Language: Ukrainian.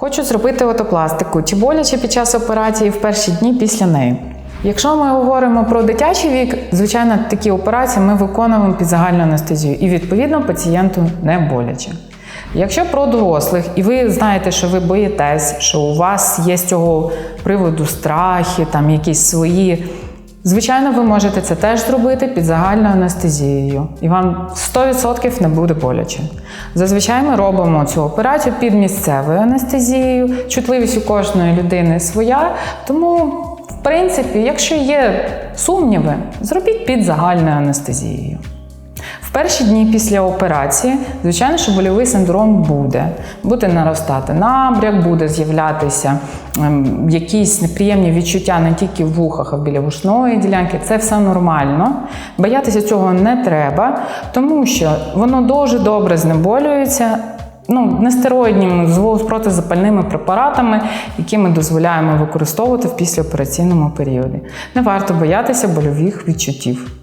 Хочу зробити отопластику. Чи боляче під час операції в перші дні після неї? Якщо ми говоримо про дитячий вік, звичайно, такі операції ми виконуємо під загальну анестезію, і відповідно пацієнту не боляче. Якщо про дорослих, і ви знаєте, що ви боїтесь, що у вас є з цього приводу страхи, там якісь свої. Звичайно, ви можете це теж зробити під загальною анестезією, і вам 100% не буде боляче. Зазвичай ми робимо цю операцію під місцевою анестезією. Чутливість у кожної людини своя. Тому, в принципі, якщо є сумніви, зробіть під загальною анестезією. Перші дні після операції, звичайно, що больовий синдром буде. Буде наростати набряк, буде з'являтися ем, якісь неприємні відчуття не тільки в вухах, а біля вушної ділянки. Це все нормально. Боятися цього не треба, тому що воно дуже добре знеболюється. Ну, нестероїдними з протизапальними препаратами, які ми дозволяємо використовувати в післяопераційному періоді. Не варто боятися больових відчуттів.